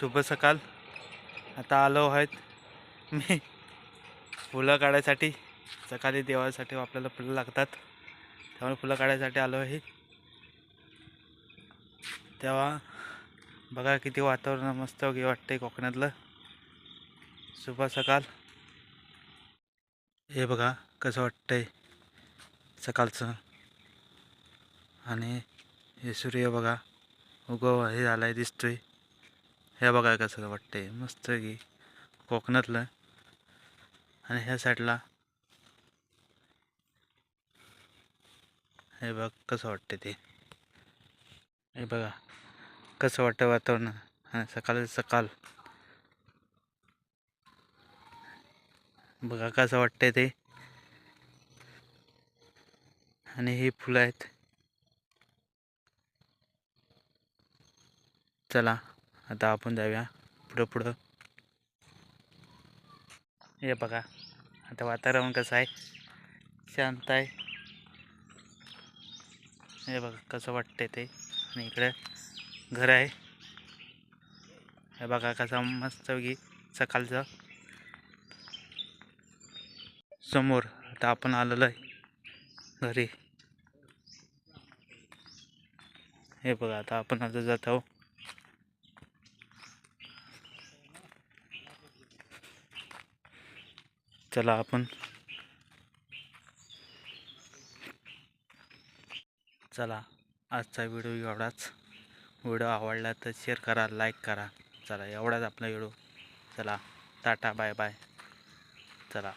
शुभ सकाळ आता आलो आहेत मी फुलं काढायसाठी. सकाळी देवासाठी आपल्याला फुलं लागतात. त्यामुळे फुलं काढायसाठी आलो आहे. तेव्हा बघा किती वातावरण मस्त वगैरे वाटतंय कोकणातलं. शुभ सकाळ हे बघा कसं वाटतंय सकाळचं. आणि हे सूर्य बघा. उगव हे झालाय दिसतोय. हे बघा कसं वाटतंय. मस्त की कोकणातलं. आणि ह्या साईडला हे बघ कसं वाटतंय ते. हे बघा कसं वाटतं वातावरण. आणि सकाळ सकाळ. बघा कसं वाटतंय ते. आणि ही फुलं आहेत. चला. आता आपण जाऊया पुढं पुढं. हे बघा आता वातावरण कसं आहे? शांत आहे. हे बघा कसं वाटतंय ते. आणि इकडे घर आहे. हे बघा कसं मस्त की सकाळचं. समोर आता आपण आलेलो आहे घरी. हे बघा आता आपण आता जात आहोत. चला आपण. चला आजचा व्हिडिओ एवढाच. व्हिडिओ आवडला तर शेअर करा लाईक करा. चला एवढाच आपला व्हिडिओ. चला टाटा बाय बाय चला.